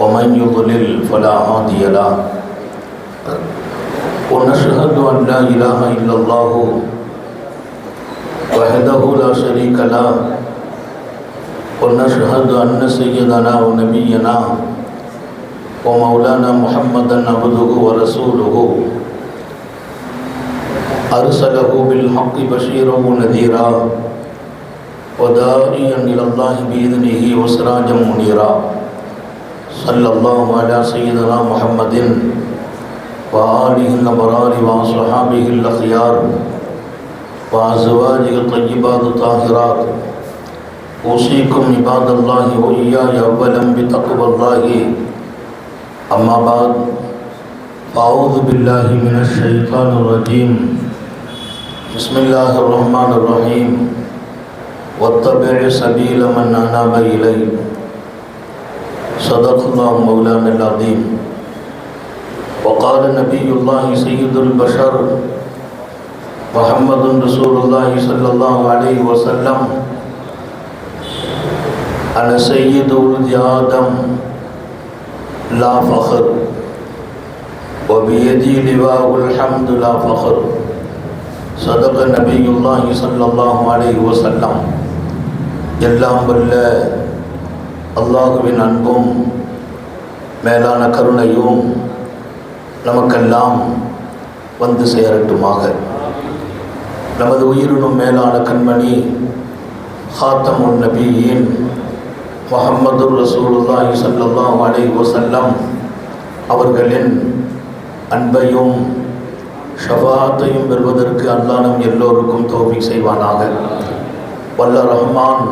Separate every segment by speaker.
Speaker 1: ومن يضلل فلا هادي له ونشهد أن لا إله إلا الله وحده لا شريك له ونشهد أن سيدنا ونبينا ومولانا محمدا عبده ورسوله أرسله بالحق بشيرا ونذيرا وداعيا إلى الله بإذنه وسراجا منيرا صلی اللہ علیہ سیدنا محمد وآلہ الابرار وصحابہ الاخیار وازواجہ الطیبات الطاہرات. اوصیکم عباد اللہ وإیای اولا بتقوى اللہ. اما بعد فاعوذ باللہ من الشیطان الرجیم. بسم اللہ الرحمن الرحیم. واتبع سبیل من اناب الیہ. صدق الله مولانا العظيم وقال نبي الله سيد البشر محمد رسول الله صلى الله عليه وسلم أنا سيد ولد آدم لا فخر وبيدي لواء الحمد لا فخر صدق نبي الله صلى الله عليه وسلم எல்லாம் வல்ல அல்லாஹுவின் அன்பும் மேலான கருணையும் நமக்கெல்லாம் வந்து சேரட்டுமாக. நமது உயிரினும் மேலான கண்மணி ஹாத்தமுன் நபியின் முகமது ரசூலுல்லாஹி யூசல்லா அலை வஸல்லம் அவர்களின் அன்பையும் ஷபாத்தையும் பெறுவதற்கு அல்லானம் நம் எல்லோருக்கும் தோல்வி செய்வானாக. வல்ல ரஹ்மான்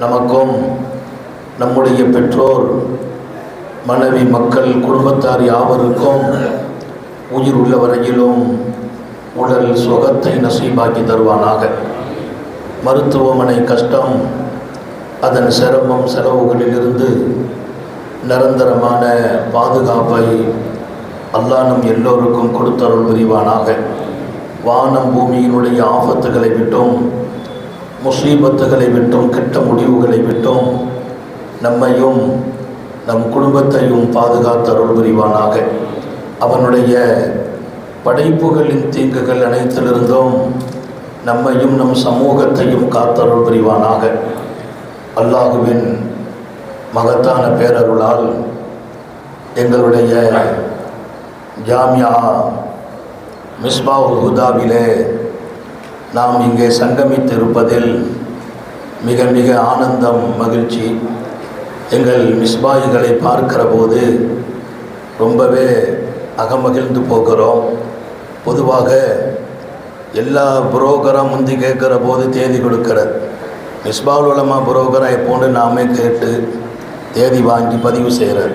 Speaker 1: நமக்கும் நம்முடைய பெற்றோர் மனைவி மக்கள் குடும்பத்தார் யாவருக்கும் உயிர் உள்ள வரையிலும் உடல் சுகத்தை நசீபாக்கி தருவானாக. மருத்துவமனை கஷ்டம் அதன் சிரமம் செலவுகளிலிருந்து நிரந்தரமான பாதுகாப்பை அல்லா நம் எல்லோருக்கும் கொடுத்தருள் புரிவானாக. வானம் பூமியினுடைய ஆபத்துகளை விட்டும் முசீபத்துகளை விட்டும் கெட்ட முடிவுகளை விட்டும் நம்மையும் நம் குடும்பத்தையும் பாதுகாத்தருள் புரிவானாக. அவனுடைய படைப்புகளின் தீங்குகள் அனைத்திலிருந்தும் நம்மையும் நம் சமூகத்தையும் காத்தருள் புரிவானாக. அல்லாஹுவின் மகத்தான பேரருளால் எங்களுடைய ஜாமியா மிஸ்பா ஹுதாவிலே நாம் இங்கே சங்கமித்திருப்பதில் மிக மிக ஆனந்தம் மகிழ்ச்சி. எங்கள் மிஸ்பாயிகளை பார்க்கிற போது ரொம்பவே அகமகிழ்ந்து போகிறோம். பொதுவாக எல்லா புரோக்கரும் முந்தி கேட்குற போது தேதி கொடுக்கிறது மிஸ்பால் உலமா புரோக்கரை எப்போன்னு நாமே கேட்டு தேதி வாங்கி பதிவு செய்கிறார்.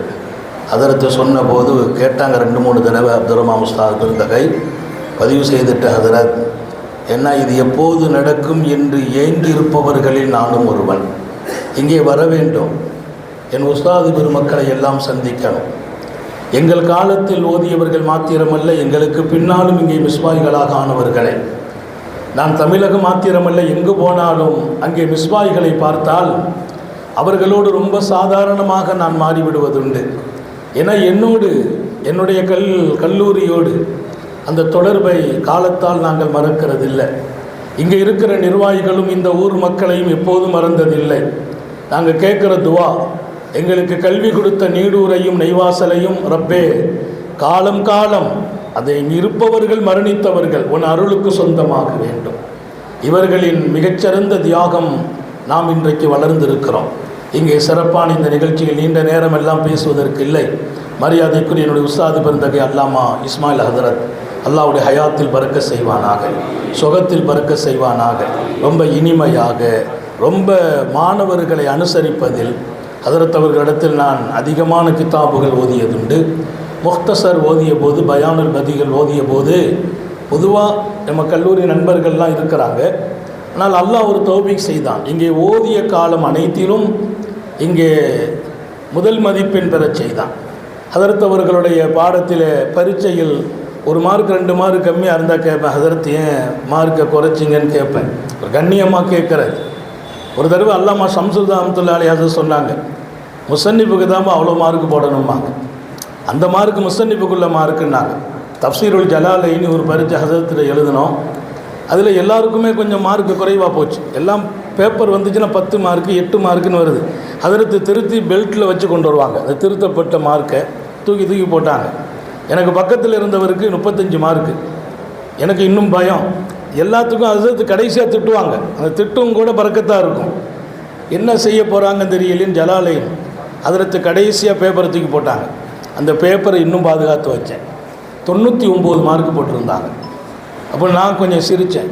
Speaker 1: அதற்கு சொன்ன போது கேட்டாங்க ரெண்டு மூணு தடவை அப்துல் முஸ்தாக் இருந்தகை பதிவு செய்துட்டு ஹதரத் என்ன இது எப்போது நடக்கும் என்று ஏங்கி இருப்பவர்களில் நானும் ஒருவன். இங்கே வர வேண்டும். என் உஸ்தாது பெருமக்களை எல்லாம் சந்திக்கணும். எங்கள் காலத்தில் ஓதியவர்கள் மாத்திரமல்ல எங்களுக்கு பின்னாலும் இங்கே மிஸ்வாய்களாக ஆனவர்களே. நான் தமிழகம் மாத்திரமல்ல எங்கு போனாலும் அங்கே மிஸ்வாய்களை பார்த்தால் அவர்களோடு ரொம்ப சாதாரணமாக நான் மாறிவிடுவதுண்டு. ஏன்னா என்னோடு என்னுடைய கல் கல்லூரியோடு அந்த தொடர்பை காலத்தால் நாங்கள் மறக்கிறதில்லை. இங்கே இருக்கிற நிர்வாகிகளும் இந்த ஊர் மக்களையும் எப்போதும் மறந்ததில்லை. நாங்கள் கேட்குற துவா எங்களுக்கு கல்வி கொடுத்த நீடூரையும் நெய்வாசலையும் ரப்பே காலம் காலம் அதை இருப்பவர்கள் மரணித்தவர்கள் உன் அருளுக்கு சொந்தமாக வேண்டும். இவர்களின் மிகச்சிறந்த தியாகம் நாம் இன்றைக்கு வளர்ந்திருக்கிறோம். இங்கே சிறப்பான இந்த நிகழ்ச்சியில் நீண்ட நேரம் எல்லாம் பேசுவதற்கு இல்லை. மரியாதைக்குரிய என்னுடைய உஸ்தாது பெருந்தகை அல்லாமா இஸ்மாயில் ஹதரத் அல்லாவுடைய ஹயாத்தில் பறக்க செய்வானாக சுகத்தில் பறக்க செய்வானாக ரொம்ப இனிமையாக ரொம்ப மாணவர்களை அனுசரிப்பதில் ஹதரத் அவர்களிடத்தில் நான் அதிகமான கித்தாபுகள் ஓதியதுண்டு. முக்தசர் ஓதிய போது பயானல் பதிகள் ஓதிய போது பொதுவாக நம்ம கல்லூரி நண்பர்கள்லாம் இருக்கிறாங்க. ஆனால் அல்லாஹ் ஒரு தௌபிக் செய்தான். இங்கே ஓதிய காலம் அனைத்திலும் இங்கே முதல் மதிப்பெண் பெறச் செய்தான். ஹதரத் அவர்களுடைய பாடத்தில் பரீட்சையில் ஒரு மார்க் ரெண்டு மார்க் கம்மியாக இருந்தால் கேட்பேன் ஹதரத் ஏன் மார்க்கை குறைச்சிங்கன்னு கேட்பேன் ஒரு கண்ணியமாக கேட்குறது ஒரு தடவை அல்லாமா ஷம்சுல்லா அஹமத்துல்லா சொன்னாங்க முசன்னிப்புக்கு தான் அவ்வளோ மார்க் போடணுமாங்க அந்த மார்க் முசன்னிப்புக்குள்ள மார்க்குன்னாங்க தப்சீருல் ஜலாலைன்னு ஒரு பரிச்சை ஹசரத்தில் எழுதினோம். அதில் எல்லாருக்குமே கொஞ்சம் மார்க்கு குறைவாக போச்சு. எல்லாம் பேப்பர் வந்துச்சுன்னா பத்து மார்க்கு எட்டு மார்க்குன்னு வருது. அதற்கு திருத்தி பெல்ட்டில் வச்சு கொண்டு வருவாங்க. அந்த திருத்தப்பட்ட மார்க்கை தூக்கி தூக்கி போட்டாங்க. எனக்கு பக்கத்தில் இருந்தவருக்கு முப்பத்தஞ்சு மார்க்கு எனக்கு இன்னும் பயம். எல்லாத்துக்கும் அது கடைசியாக திட்டுவாங்க. அந்த திட்டும் கூட பறக்கத்தான் இருக்கும். என்ன செய்ய போகிறாங்கன்னு தெரியலேன்னு ஜலாலயம் ஹதரத்து கடைசியாக பேப்பரை தூக்கி போட்டாங்க. அந்த பேப்பரை இன்னும் பாதுகாத்து வச்சேன். தொண்ணூற்றி ஒம்பது மார்க் போட்டிருந்தாங்க. அப்போ நான் கொஞ்சம் சிரித்தேன்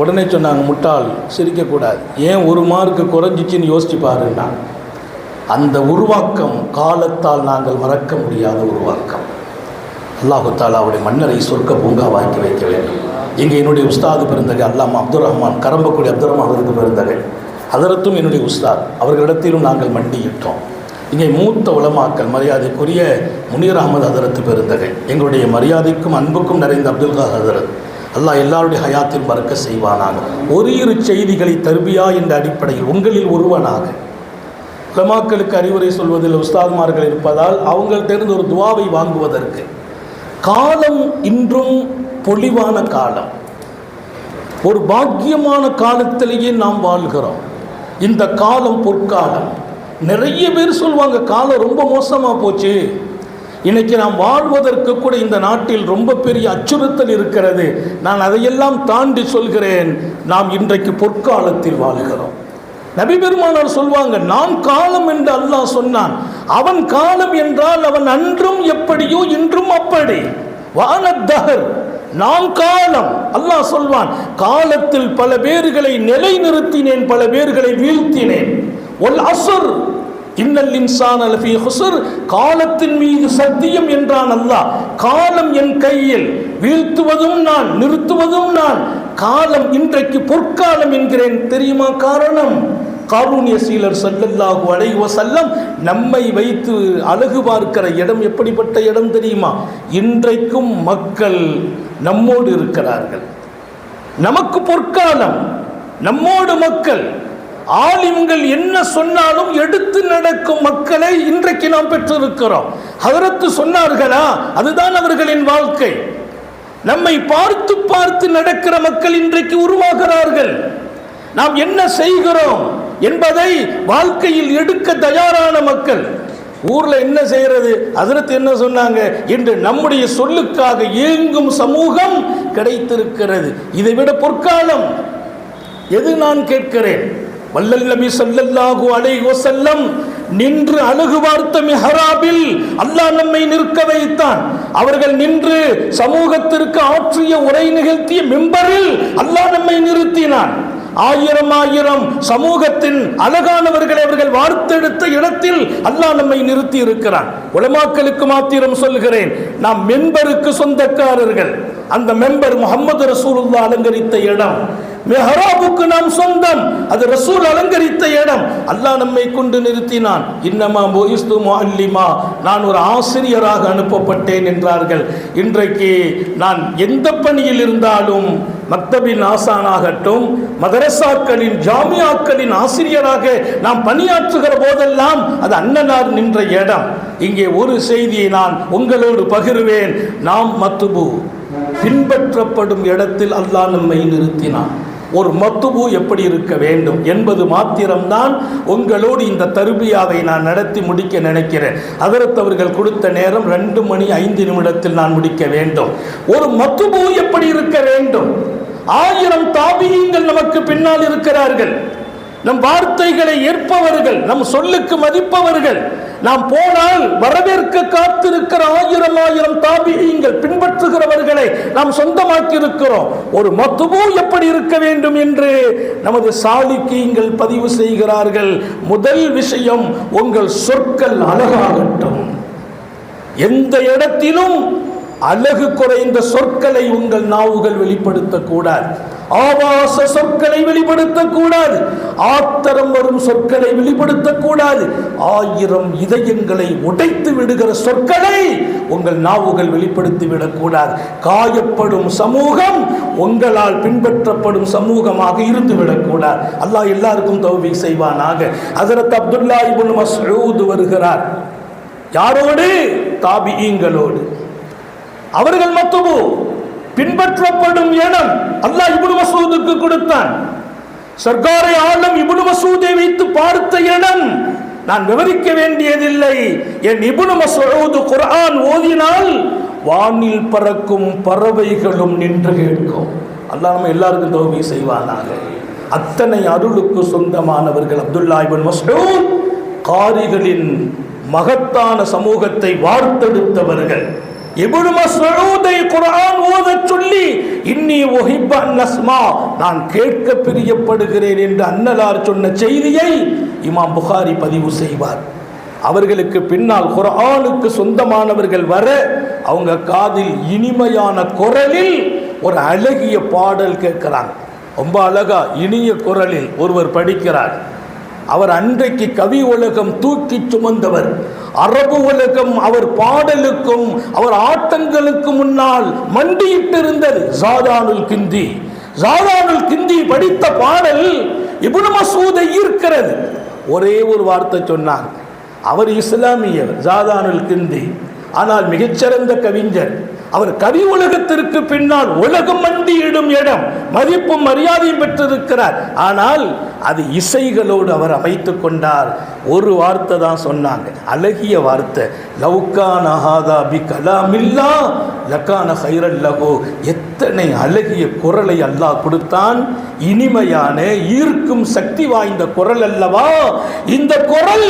Speaker 1: உடனே சொன்னாங்க முட்டாள் சிரிக்கக்கூடாது ஏன் ஒரு மார்க்கு குறைஞ்சிச்சின்னு யோசிச்சு பாருன்னா அந்த உருவாக்கம் காலத்தால் நாங்கள் மறக்க முடியாத உருவாக்கம். அல்லாஹு தாலாவுடைய மன்னரை சொர்க்க பூங்காவாக்கி வைக்க வேண்டும். இங்கே என்னுடைய உஸ்தாது பிறந்தகை அல்லாமா அப்துல் ரஹ்மான் கரம்பக்குடி அப்துல் ரஹ்மான் அவருக்கு பிறந்தகை. அதரத்தும் என்னுடைய உஸ்தாத். அவர்களிடத்திலும் நாங்கள் மண்டியிட்டோம். இங்கே மூத்த உளமாக்கல் மரியாதைக்குரிய முனீர் அகமது ஹதரத்து பெருந்தகை எங்களுடைய மரியாதைக்கும் அன்புக்கும் நிறைந்த அப்துல் கா ஹதரத். அல்லாஹ் எல்லாருடைய ஹயாத்தில் மறக்க செய்வானாக. ஒரு இரு செய்திகளை தருபியா என்ற அடிப்படையில் உங்களில் ஒருவனாக. உலமாக்களுக்கு அறிவுரை சொல்வதில் உஸ்தாத்மார்கள் இருப்பதால் அவங்கள்ட்ட ஒரு துவாவை வாங்குவதற்கு. காலம் இன்றும் பொலிவான காலம். ஒரு பாக்கியமான காலத்திலேயே நாம் வாழ்கிறோம். இந்த காலம் பொற்காலம். நிறைய பேர் சொல்லுவாங்க காலம் ரொம்ப மோசமாக போச்சு. இன்னைக்கு நாம் வாழ்வதற்கு கூட இந்த நாட்டில் ரொம்ப பெரிய அச்சுறுத்தல் இருக்கிறது. நான் அதையெல்லாம் தாண்டி சொல்கிறேன். நாம் இன்றைக்கு பொற்காலத்தில் வாழ்கிறோம். நபி பெருமானார் சொல்வாங்க நான் காலம் என்று அல்லாஹ் சொன்னான். அவன் காலம் என்றால் அவன் அன்றும் எப்படியோ இன்றும் அப்படி. வானத்தகர் நான் காலம் அல்லாஹ் சொல்வான் காலத்தில் பல பேர்களை நிலைநிறுத்தினேன் பல பேர்களை வீழ்த்தினேன். ஒல் அசுர் இன்னல் இன்சான் அல்ஃபி ஹுசுர் காலத்தின் மீது சத்தியம் என்றான் அல்லாஹ். காலம் என் கையில் வீழ்த்துவதும் நான் நிறுத்துவதும் நான். காலம் இன்றைக்கு பொற்காலம் என்கிறேன் தெரியுமா காரணம்? காரூணிய சீலர் சல்லல்லாஹு அலைஹி செல்லம் நம்மை வைத்து அழகு பார்க்கிற இடம் எப்படிப்பட்ட இடம் தெரியுமா? இன்றைக்கும் மக்கள் நம்மோடு இருக்கிறார்கள். நமக்கு பொற்காலம் நம்மோடு மக்கள். ஆலிம்கள் என்ன சொன்னாலும் எடுத்து நடக்கும் மக்களை இன்றைக்கு நாம் பெற்றிருக்கிறோம். ஹதரத்து சொன்னார்களா? அதுதான் அவர்களின் வாழ்க்கை. நம்மை பார்த்து பார்த்து நடக்கிற மக்கள் இன்றைக்கு உருவாகிறார்கள். நாம் என்ன செய்கிறோம்? என்பதை வாழ்க்கையில் எடுக்க தயாரான மக்கள். ஊர்ல என்ன செய்யறது? அதற்கு என்ன சொன்னாங்க? என்று நம்முடைய சொல்லுக்காக ஏங்கும் சமூகம் கிடைத்திருக்கிறது. இதை விட பொற்காலம். எது நான் கேட்கிறேன்? வல்லல் நபி ஸல்லல்லாஹு அலைஹி செல்லம் நின்று அழகு பார்த்த மிஹராபில் அல்லாஹ் நம்மை நிற்க வைத்தான். அவர்கள் நின்று சமூகத்திற்கு ஆற்றிய உரை நிகழ்த்திய மிம்பரில் அல்லாஹ் நம்மை நிறுத்தினான். ஆயிரம் ஆயிரம் சமூகத்தின் அழகானவர்களை அவர்கள் வார்த்தெடுத்த இடத்தில் அல்லாஹ் நம்மை நிறுத்தி இருக்கிறான். உலமாக்களுக்கு மாத்திரம் சொல்கிறேன் நாம் மெம்பருக்கு சொந்தக்காரர்கள். அந்த மெம்பர் முகமது ரசூலுல்லா அலங்கரித்த இடம். மெஹராபுக்கு நாம் சொந்தம். அது ரசூல் அலங்கரித்த இடம். அல்லாஹ் நம்மை கொண்டு நிறுத்தினான். இன்னமா போயிஸ்து முஅல்லிமா. நான் ஒரு ஆசிரியராக அனுப்பப்பட்டேன் என்றார்கள். இன்றைக்கு நான் எந்த பணியில் இருந்தாலும் மக்தபின் ஆசானாகட்டும் மதரசாக்களின் ஜாமியாக்களின் ஆசிரியராக நாம் பணியாற்றுகிற போதெல்லாம் அது அண்ணனார் நின்ற இடம். இங்கே ஒரு செய்தியை நான் உங்களோடு பகிர்வேன். நாம் மத்துபு பின்பற்றப்படும் இடத்தில் அல்லாஹ் நம்மை நிறுத்தினான். ஒரு மத்துபு எப்படி இருக்க வேண்டும் என்பது மாத்திரம்தான் உங்களோடு இந்த தருபியாவை நான் நடத்தி முடிக்க நினைக்கிறேன். அதரத்தவர்கள் கொடுத்த நேரம் ரெண்டு மணி ஐந்து நிமிடத்தில் நான் முடிக்க வேண்டும். ஒரு மத்துபு எப்படி இருக்க வேண்டும்? ஆயிரம் தாபியங்கள் நமக்கு பின்னால் இருக்கிறார்கள். நம் வார்த்தைகளை ஏற்பவர்கள் நம் சொல்லுக்கு மதிப்பவர்கள் நாம் போனால் வரவேற்க காத்திருக்கிற ஆயிரம் ஆயிரம் தாபியங்கள் பின்பற்றுகிறவர்களை நாம் சொந்தமாக்கி இருக்கிறோம் ஒரு மத்துபு எப்படி இருக்க வேண்டும் என்று நமது சாலிக்கியங்கள் பதிவு செய்கிறார்கள். முதல் விஷயம் உங்கள் சொற்கள் அழகாகட்டும். எந்த இடத்திலும் அழகு குறைந்த சொற்களை உங்கள் நாவுகள் வெளிப்படுத்தக்கூடாது. ஆபாச சொற்களை வெளிப்படுத்தக்கூடாது. ஆத்திரம் வரும் சொற்களை வெளிப்படுத்தக்கூடாது. ஆயிரம் இதயங்களை உடைத்து விடுகிற சொற்களை உங்கள் நாவுகள் வெளிப்படுத்தி விடக்கூடாது. காயப்படும் சமூகம் உங்களால் பின்பற்றப்படும் சமூகமாக இருந்து விடக்கூடாது. அல்லாஹ் எல்லாருக்கும் தௌபி செய்வானாக. ஹஜரத் அப்துல்லா இபுன் மஸ்ஊத் வருகிறார். யாரோடு? தாபிஈங்களோடு அவர்கள் மத்தபோ. பின்பற்றப்படும் இடம் அல்லாஹ் இபுனு மசூதுக்கு கொடுத்தான். சர்க்காரை ஆளும் இபுனு மசூதை வைத்து பார்த்த இடம் நான் விவரிக்க வேண்டியதில்லை. என் இபுனு மசூது குரான் ஓதினால் வானில் பறக்கும் பறவைகளும் நின்று கேட்கும். அல்லாஹ் நம்ம எல்லாருக்கும் தோல்வி செய்வானாக. அத்தனை அருளுக்கு சொந்தமானவர்கள் அப்துல்லா இப்னு மசூத் காரிகளின் மகத்தான சமூகத்தை வார்த்தெடுத்தவர்கள். இப்னு மஸ்ஊதை குர்ஆன் ஓதச் சொல்லி இன்னி உஹிப்ப அன்னஸ்மா நான் கேட்க பிரியப்படுகிறேன் என்று அன்னலார் சொன்ன செய்தியை இமாம் புகாரி பதிவு செய்வார். அவர்களுக்கு பின்னால் குர்ஆனுக்கு சொந்தமானவர்கள் வர அவங்க காதில் இனிமையான குரலில் ஒரு அழகிய பாடல் கேட்கிறாங்க. ரொம்ப அழகா இனிய குரலில் ஒருவர் படிக்கிறார். அவர் அன்றைக்கு கவி உலகம் தூக்கி சுமந்தவர். அரபு உலகம் அவர் பாடலுக்கும் அவர் ஆட்டங்களுக்கு முன்னால் மண்டியிட்டிருந்தது ஜாதானுல் கிந்தி. ஜாதானுல் கிந்தி படித்த பாடல் இப்னு மசூதை ஈர்க்கிறது. ஒரே ஒரு வார்த்தை சொன்னார். அவர் இஸ்லாமியர் ஜாதானுல் கிந்தி. ஆனால் மிகச்சிறந்த கவிஞர். அவர் கவி உலகத்திற்கு பின்னால் உலகம் மண்டியிடும் இடம். மதிப்பும் மரியாதையும் பெற்றிருக்கிறார். ஆனால் அது இசைகளோடு அவர் அமைத்து கொண்டார். ஒரு வார்த்தை தான் சொன்னாங்க. அழகிய வார்த்தை. லவ்கான ஹாதா பி கலாமில்லா லக்கான ஹைரல்லகோ எத்தனை அழகிய குரலை அல்லாஹ் கொடுத்தான். இனிமையான ஈர்க்கும் சக்தி வாய்ந்த குரல் அல்லவா? இந்த குரல்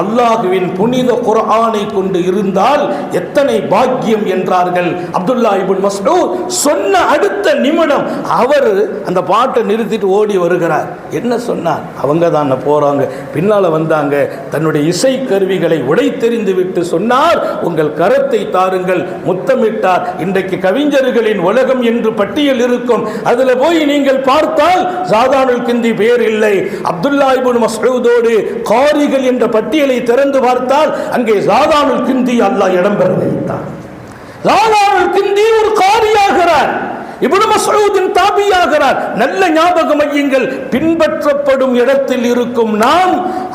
Speaker 1: அல்லாஹுவின் புனித குரானை கொண்டு இருந்தால் எத்தனை பாக்கியம் என்றார்கள். அப்துல்லா இப்னு மஸ்ஊத் சொன்ன அடுத்த நிமிடம் அவர் அந்த பாட்டை நிறுத்திட்டு ஓடி வருகிறார். என்ன சொன்னார்? அவங்க தான் போறாங்க பின்னால வந்தாங்க. தன்னுடைய இசை கருவிகளை உடைத்தெறிந்து விட்டு சொன்னார் உங்கள் கரத்தை தாருங்கள். முத்தமிட்டார். இன்றைக்கு கவிஞர்களின் உலகம் என்று பட்டியல் இருக்கும். அதுல போய் நீங்கள் பார்த்தால் சாதானுல் கிந்தி பேர் இல்லை. அப்துல்லா இப்னு மசூதோடு காரிகள் என்ற பட்டியலை திறந்து பார்த்தால் அங்கே சாதானுல் கிந்தி அல்லாஹ் இடம்பெற வைத்தான் சாதானுல் கிந்தி ஒரு காரியாகிறார். இவ்வளவு மசூதின் தாபியாகிறார். நல்ல ஞாபகம் மையங்கள் பின்பற்றப்படும் இடத்தில் இருக்கும் நாம்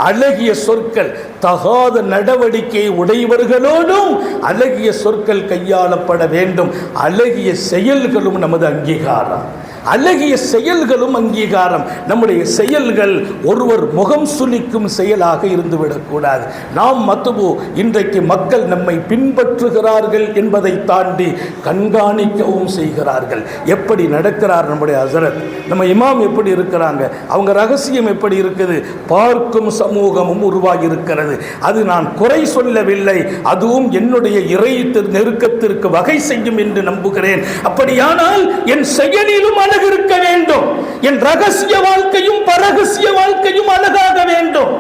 Speaker 1: அழகிய சொற்கள் தகாத நடவடிக்கை உடையவர்களோடும் அழகிய சொற்கள் கையாளப்பட வேண்டும். அழகிய செயல்களும் நமது அங்கீகாரம். அழகிய செயல்களும் அங்கீகாரம். நம்முடைய செயல்கள் ஒருவர் முகம் சுளிக்கும் செயலாக இருந்துவிடக்கூடாது. நாம் மத்துபு இன்றைக்கு மக்கள் நம்மை பின்பற்றுகிறார்கள் என்பதை தாண்டி கண்காணிக்கவும் செய்கிறார்கள். எப்படி நடக்கிறார் நம்முடைய ஹசரத்? நம்ம இமாம் எப்படி இருக்கிறாங்க? அவங்க ரகசியம் எப்படி இருக்குது? பார்க்கும் சமூகமும் உருவாகி இருக்கிறது அது நான் குறை சொல்லவில்லை. அதுவும் என்னுடைய இறை நெருக்கத்திற்கு வகை செய்யும் என்று நம்புகிறேன். அப்படியானால் என் செயலிலும் அழகு இருக்க வேண்டும். என் ரகசிய வாழ்க்கையும் பரகசிய வாழ்க்கையும் அழகாக வேண்டும்.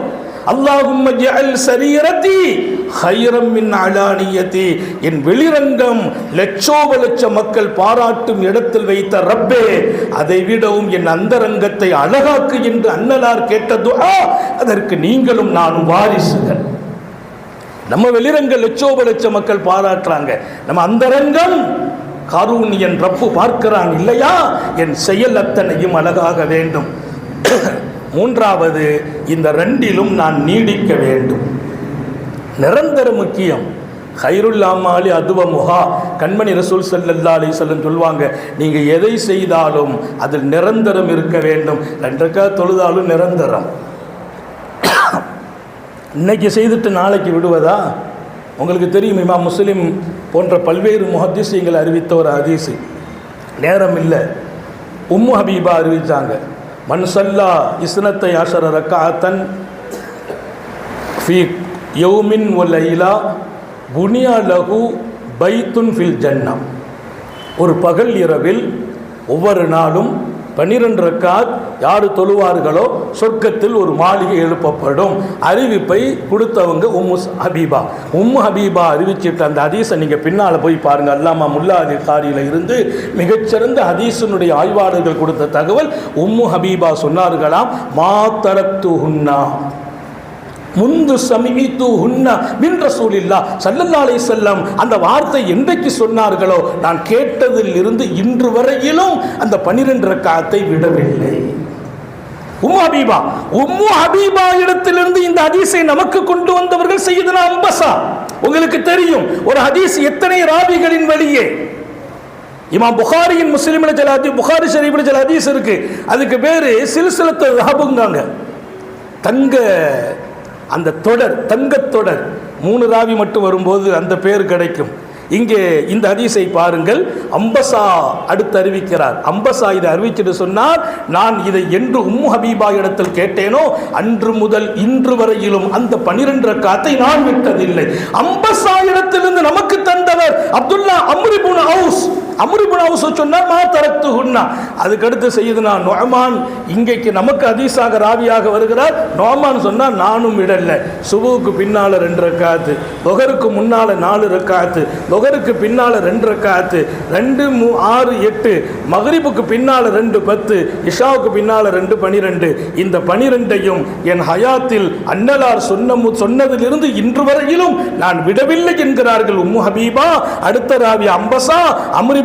Speaker 1: அல்லாஹும் சரீரத்தி ஹைரம் மின் அலானியத்தி. என் வெளிரங்கம் லட்சோப லட்ச மக்கள் பாராட்டும் இடத்தில் வைத்த ரப்பே அதை விடவும் என் அந்தரங்கத்தை அழகாக்கு என்று அன்னலார் கேட்டது அதற்கு நீங்களும் நானும் வாரிசுகள். நம்ம வெளிரங்க லட்சோப லட்ச மக்கள் பாராட்டுறாங்க. நம்ம அந்தரங்கம் காரூன் என் ரப்பு பார்க்கிறான் இல்லையா? என் செயல் அத்தனையும் அழகாக வேண்டும். மூன்றாவது இந்த ரெண்டிலும் நான் நீடிக்க வேண்டும். நிரந்தர முக்கியம். ஹைருல்லாமாலி அதுவ முகா கண்மணி ரசூல் சல்லல்லா அலி சொல்லம் சொல்லுவாங்க நீங்கள் எதை செய்தாலும் அதில் நிரந்தரம் இருக்க வேண்டும். ரெண்டுக்கா தொழுதாலும் நிரந்தரம். இன்னைக்கு செய்துட்டு நாளைக்கு விடுவதா? உங்களுக்கு தெரியும் இமாம் முஸ்லீம் போன்ற பல்வேறு முஹத்திசீங்களை அறிவித்த ஒரு ஹதீஸு. நேரம் இல்லை உம்மு ஹபீபா அறிவித்தாங்க மன்சல்லா இஸ்னத்தை ஆஷர ரக்காத்தன் ஃபி யௌமின் ஒ லைலா புனியா லகு பைத்துன் ஃபில் ஜன்னம். ஒரு பகல் இரவில் ஒவ்வொரு நாளும் பன்னிரெண்டு ரக்காத் யார் தொழுவார்களோ சொர்க்கத்தில் ஒரு மாளிகை எழுப்பப்படும். அறிவிப்பை கொடுத்தவங்க உம்மு ஹபீபா. உம்மு ஹபீபா அறிவிச்சிட்ட அந்த ஹதீஸை நீங்கள் பின்னால் போய் பாருங்கள் அல்லாமா முல்லா அதிகாரியில் இருந்து மிகச்சிறந்த ஹதீஸினுடைய ஆய்வாளர்கள் கொடுத்த தகவல் உம்மு ஹபீபா சொன்னார்களாம் மாத்தரத்து ஹுன்னா முந்து சமித்து ஹுன்னா மின் ரசூலில்லா சல்லல்லா அலைஹி செல்லம் அந்த வார்த்தை என்றைக்கு சொன்னார்களோ நான் கேட்டதில் இருந்து இன்று வரையிலும் அந்த பனிரெண்டு ரக்காத்தை விடவில்லை. உம்மு ஹபீபா உம்மு ஹபீபா இடத்திலிருந்து இந்த ஹதீஸை நமக்கு கொண்டு வந்தவர்கள் செய்தனா அம்பசா உங்களுக்கு தெரியும் ஒரு ஹதீஸ் எத்தனை ராவிகளின் வழியே. இமாம் புகாரியின் முஸ்லீமில் சில ஹதீஸ் புகாரி ஷரீஃபில் சில ஹதீஸ் இருக்கு. அதுக்கு பேர் சில்சிலத்து ரஹபுங்காங்க தங்க அந்த தொடர் தங்கத் தொடர் மூணு ராவி மட்டும் வரும்போது அந்த பேர் கிடைக்கும். இங்கே இந்த ஹதீஸை பாருங்கள். அம்பசா அடுத்து அறிவிக்கிறார். அம்பசா இதை அறிவிச்சிட்டு சொன்னார் நான் இதை என்று உம்மு ஹபீபா இடத்தில் கேட்டேனோ அன்று முதல் இன்று வரையிலும் அந்த பனிரெண்டு காத்தை நான் விட்டதில்லை. அம்பசா இடத்திலிருந்து நமக்கு தந்தவர் அப்துல்லா அம்ரிபுன் ஹவுஸ் அம்ரிபுன் ஹவுஸ் மா தரத்து ஹுன்னா அதுக்கடுத்து செய்யுதுனா நொமான் இங்கேக்கு நமக்கு அதீசாக ராவியாக வருகிறார். நோமான் சொன்னால் நானும் விடல. சுபுவுக்கு பின்னால் ரெண்டு ரக்காத்து தொகருக்கு முன்னால் நாலு ரக்காத்து தொகருக்கு பின்னால் ரெண்டு ரக்காத்து ரெண்டு மூ ஆறு எட்டு மகரிபுக்கு பின்னால் ரெண்டு பத்து இஷாவுக்கு பின்னால் ரெண்டு பனிரெண்டு. இந்த பனிரெண்டையும் என் ஹயாத்தில் அன்னலார் சொன்ன சொன்னதிலிருந்து இன்று வரையிலும் நான் விடவில்லை என்கிறார்கள் உம்மு ஹபீபா. அடுத்த ராவி அம்பசா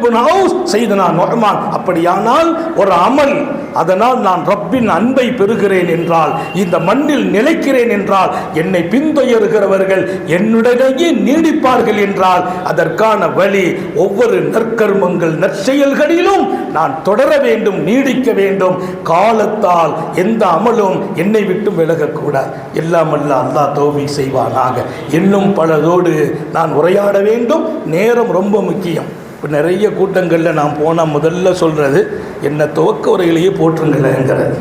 Speaker 1: அம்ரிபுன் ஹவுஸ் செய்தனா நொஹமான். அப்படியானால் ஒரு அமல். அதனால் நான் ரப்பின் அன்பை பெறுகிறேன் என்றால் இந்த மண்ணில் நிலைக்கிறேன் என்றால் என்னை பின்தொயருகிறவர்கள் என்னுடனேயே நீடிப்பார்கள் என்றால் அதற்கான வழி ஒவ்வொரு நற்கர்மங்கள் நற்செயல்களிலும் நான் தொடர வேண்டும் நீடிக்க வேண்டும். காலத்தால் எந்த அமலும் என்னை விட்டு விலகக்கூடாது. எல்லாம் அல்ல தோவி செய்வானாக. இன்னும் பலதோடு நான் உரையாட வேண்டும். நேரம் ரொம்ப முக்கியம். இப்போ நிறைய கூட்டங்களில் நான் போனால் முதல்ல சொல்கிறது என்னை துவக்க உரையிலேயே போட்டுருங்களேங்கிறது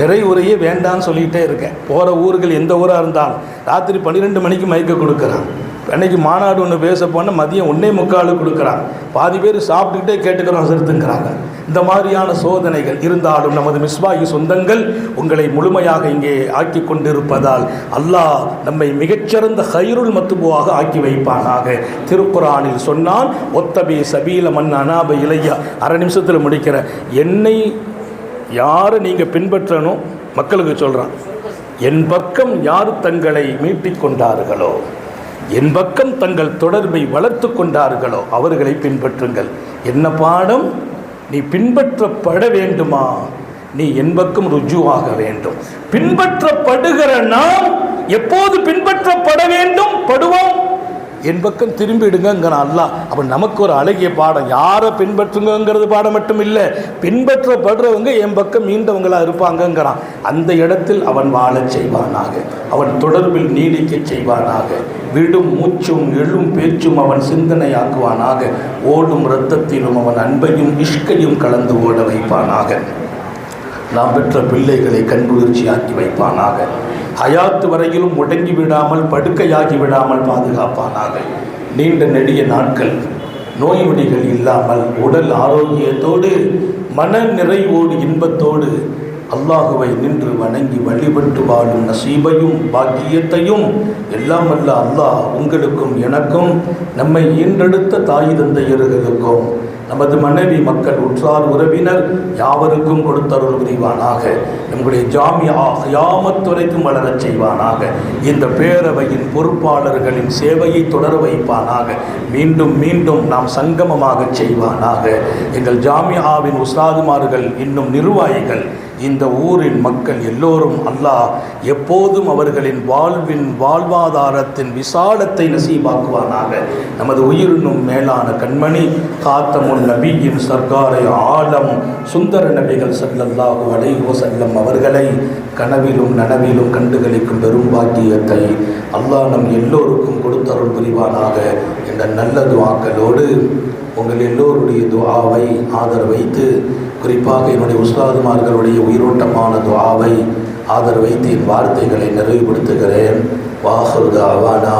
Speaker 1: நிறை உரையே வேண்டாம்னு சொல்லிகிட்டே இருக்கேன். போகிற ஊர்கள் எந்த ஊராக இருந்தாலும் ராத்திரி பன்னிரெண்டு மணிக்கு மயக்க கொடுக்குறான். அன்னைக்கு மாநாடு ஒன்று பேச போனால் மதியம் ஒன்றே முக்கால் கொடுக்குறான். பாதி பேர் சாப்பிட்டுக்கிட்டே கேட்டுக்கிறோம் சிறுத்துங்கிறாங்க இந்த மாதிரியான சோதனைகள் இருந்தாலும் நமது மிஸ்வாயி சொந்தங்கள் உங்களை முழுமையாக இங்கே ஆக்கி கொண்டிருப்பதால் அல்லாஹ் நம்மை மிகச்சிறந்த ஹைருல் மத்துபுவாக ஆக்கி வைப்பானாக. திருக்குறானில் சொன்னான் ஒத்தபி சபீல மன் அனாப இளையா அரை நிமிஷத்தில் முடிக்கிற. என்னை யாரை நீங்கள் பின்பற்றணும் மக்களுக்கு சொல்கிறான் என் பக்கம் யார் தங்களை மீட்டிக் கொண்டார்களோ? என் பக்கம் தங்கள் தொடர்பை வளர்த்து கொண்டார்களோ அவர்களை பின்பற்றுங்கள். என்ன பாடம்? நீ பின்பற்றப்பட வேண்டுமா? நீ என் பக்கம் ருஜுவாக வேண்டும். பின்பற்றப்படுகிற நாம் எப்போது பின்பற்றப்பட வேண்டும்? படுவ என் பக்கம் திரும்பிடுங்கிறான் அல்லா அப்போ நமக்கு ஒரு அழகிய பாடம். யாரை பின்பற்றுங்கிறது பாடம் மட்டும் இல்லை பின்பற்றப்படுறவங்க என் பக்கம் மீண்டவங்களாக இருப்பாங்கங்கிறான். அந்த இடத்தில் அவன் வாழச் செய்வானாக. அவன் தொடர்பில் நீடிக்கச் செய்வானாக. விடும் மூச்சும் எழும் பேச்சும் அவன் சிந்தனையாக்குவானாக. ஓடும் இரத்தத்திலும் அவன் அன்பையும் இஷ்கையும் கலந்து ஓட வைப்பானாக. நாம் பெற்ற பிள்ளைகளை கண்குளிர்ச்சியாக்கி வைப்பானாக. ஹயாத்து வரையிலும் முடங்கி விடாமல் படுக்கையாகி விடாமல் பாதுகாப்பானாக. நீண்ட நெடிய நாட்கள் நோய் நொடிகள் இல்லாமல் உடல் ஆரோக்கியத்தோடு மன நிறைவோடு இன்பத்தோடு அல்லாஹுவை நின்று வணங்கி வழிபட்டு வாழும் நசீபையும் பாக்கியத்தையும் எல்லாம் அல்ல அல்லாஹ் உங்களுக்கும் எனக்கும் நம்மை ஈன்றெடுத்த தாய் தந்தையர்களுக்கும் நமது மனைவி மக்கள் உற்றார் உறவினர் யாவருக்கும் கொடுத்தருள் புரிவானாக. நம்முடைய ஜாமியா யாமத் வரைக்கும் வளரச் செய்வானாக. இந்த பேரவையின் பொறுப்பாளர்களின் சேவையை தொடர வைப்பானாக. மீண்டும் மீண்டும் நாம் சங்கமமாகச் செய்வானாக. எங்கள் ஜாமியாவின் உஸ்தாதுமார்கள் இன்னும் நிர்வாகிகள் இந்த ஊரின் மக்கள் எல்லோரும் அல்லாஹ் எப்போதும் அவர்களின் வாழ்வின் வாழ்வாதாரத்தின் விசாலத்தை நசீபாக்குவானாக. நமது உயிரினும் மேலான கண்மணி காத்தமுன் நபியின் சர்க்காரை ஆலம் சுந்தர நபிகள் சல்லல்லாஹு அலைஹோ செல்லம் அவர்களை கனவிலும் நனவிலும் கண்டுகளிக்கும் பெரும் பாக்கியத்தை அல்லாஹ் நம் எல்லோருக்கும் கொடுத்தருள் புரிவானாக. இந்த நல்ல துவாக்களோடு உங்கள் எல்லோருடைய துஆவை ஆதரவைத்து குறிப்பாக என்னுடைய உஸ்தாதுமார்களுடைய உயிரோட்டமான துவாவை ஆதரவு வைத்து என் வார்த்தைகளை நிறைவுபடுத்துகிறேன். வாஹருத அவானா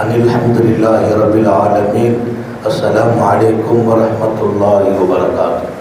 Speaker 1: அனில் அஹமதுல்லா இரபில் ஆலமீன். அஸ்லாம் வலைக்கம் வரமத்துல்லா வரகாத்து